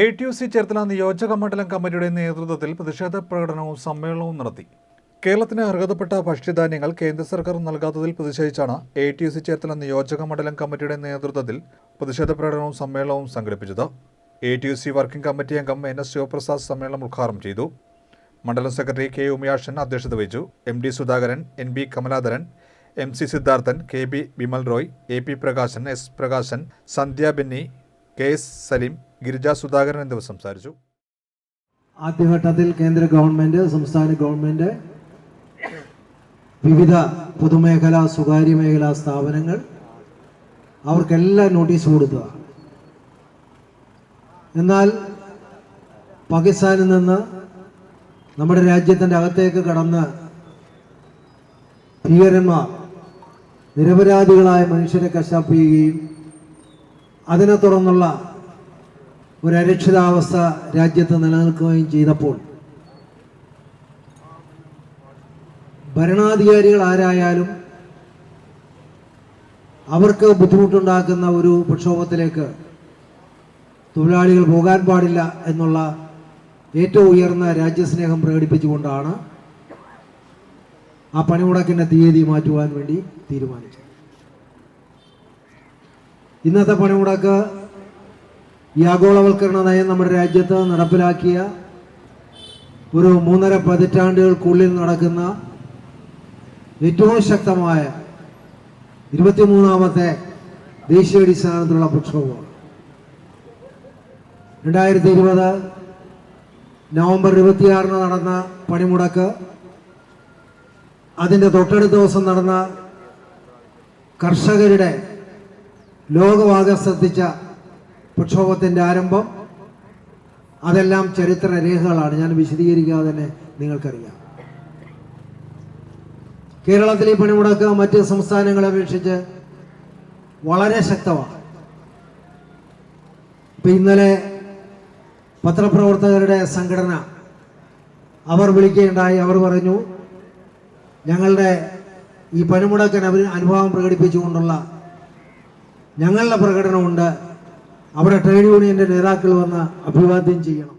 A T U C Cherthala നിയോജക മണ്ഡലം കമ്മിറ്റിയുടെ നേതൃത്വത്തിൽ പ്രതിഷേധ പ്രകടനവും സമ്മേളനവും നടത്തി. കേരളത്തിന് അർഹതപ്പെട്ട ഭക്ഷ്യധാന്യങ്ങൾ കേന്ദ്ര സർക്കാർ നൽകാത്തതിൽ പ്രതിഷേധിച്ചാണ് A T U C Cherthala നിയോജക മണ്ഡലം കമ്മിറ്റിയുടെ നേതൃത്വത്തിൽ പ്രതിഷേധ പ്രകടനവും സമ്മേളനവും സംഘടിപ്പിച്ചത്. A T U C working committee അംഗം എൻ എസ് ശിവപ്രസാദ് സമ്മേളനം ഉദ്ഘാടനം ചെയ്തു. മണ്ഡലം സെക്രട്ടറി കെ ഉമയാഷൻ അധ്യക്ഷത വഹിച്ചു. M D Sudhakaran N B Kamaladharan M C Siddharthan K B Vimal Roy A P Prakashan S Prakashan Sandhya Benny K S Saleem Girija Sudhakaran എന്നിവർ സംസാരിച്ചു. ആദ്യഘട്ടത്തിൽ കേന്ദ്ര ഗവൺമെന്റ് സംസ്ഥാന ഗവൺമെന്റ് വിവിധ പൊതുമേഖലാ സ്വകാര്യ മേഖലാ സ്ഥാപനങ്ങൾ അവർക്കെല്ലാം നോട്ടീസ് കൊടുത്തതാണ് എന്നാൽ പാകിസ്ഥാനിൽ നിന്ന് നമ്മുടെ രാജ്യത്തിന്റെ അകത്തേക്ക് കടന്ന് ഭീകരന്മാർ നിരപരാധികളായ മനുഷ്യരെ കശാപ്പ് ചെയ്യുകയും അതിനെ തുടർന്നുള്ള ഒരു അരക്ഷിതാവസ്ഥ രാജ്യത്ത് നിലനിൽക്കുകയും ചെയ്തപ്പോൾ ഭരണാധികാരികൾ ആരായാലും അവർക്ക് ബുദ്ധിമുട്ടുണ്ടാക്കുന്ന ഒരു പ്രക്ഷോഭത്തിലേക്ക് തൊഴിലാളികൾ പോകാൻ പാടില്ല എന്നുള്ള ഏറ്റവും ഉയർന്ന രാജ്യസ്നേഹം പ്രകടിപ്പിച്ചുകൊണ്ടാണ് ആ പണിമുടക്കിന്റെ തീയതി മാറ്റുവാൻ വേണ്ടി തീരുമാനിച്ചത്. ഇന്നത്തെ പണിമുടക്ക് ഈ ആഗോളവൽക്കരണ നയം നമ്മുടെ രാജ്യത്ത് നടപ്പിലാക്കിയ ഒരു മൂന്നര പതിറ്റാണ്ടുകൾക്കുള്ളിൽ നടക്കുന്ന ഏറ്റവും ശക്തമായ ഇരുപത്തിമൂന്നാമത്തെ ദേശീയാടിസ്ഥാനത്തിലുള്ള പ്രക്ഷോഭമാണ് രണ്ടായിരത്തി ഇരുപത് നവംബർ ഇരുപത്തിയാറിന് നടന്ന പണിമുടക്ക് അതിന്റെ തൊട്ടടുത്ത ദിവസം നടന്ന കർഷകരുടെ ലോകമാകെ ശ്രദ്ധിച്ച പ്രക്ഷോഭത്തിന്റെ ആരംഭം അതെല്ലാം ചരിത്ര രേഖകളാണ്. ഞാൻ വിശദീകരിക്കാതെ തന്നെ നിങ്ങൾക്കറിയാം. കേരളത്തിലെ പണിമുടക്ക് മറ്റ് സംസ്ഥാനങ്ങളെ അപേക്ഷിച്ച് വളരെ ശക്തമാണ്. ഇപ്പം ഇന്നലെ പത്രപ്രവർത്തകരുടെ സംഘടന അവർ വിളിക്കുകയുണ്ടായി. അവർ പറഞ്ഞു ഞങ്ങളുടെ ഈ പണിമുടക്കൻ അവർ അനുഭവം പ്രകടിപ്പിച്ചുകൊണ്ടുള്ള ഞങ്ങളുടെ പ്രകടനമുണ്ട്. അവിടെ ട്രേഡ് യൂണിയന്റെ നേതാക്കൾ വന്ന് അഭിവാദ്യം ചെയ്യണം.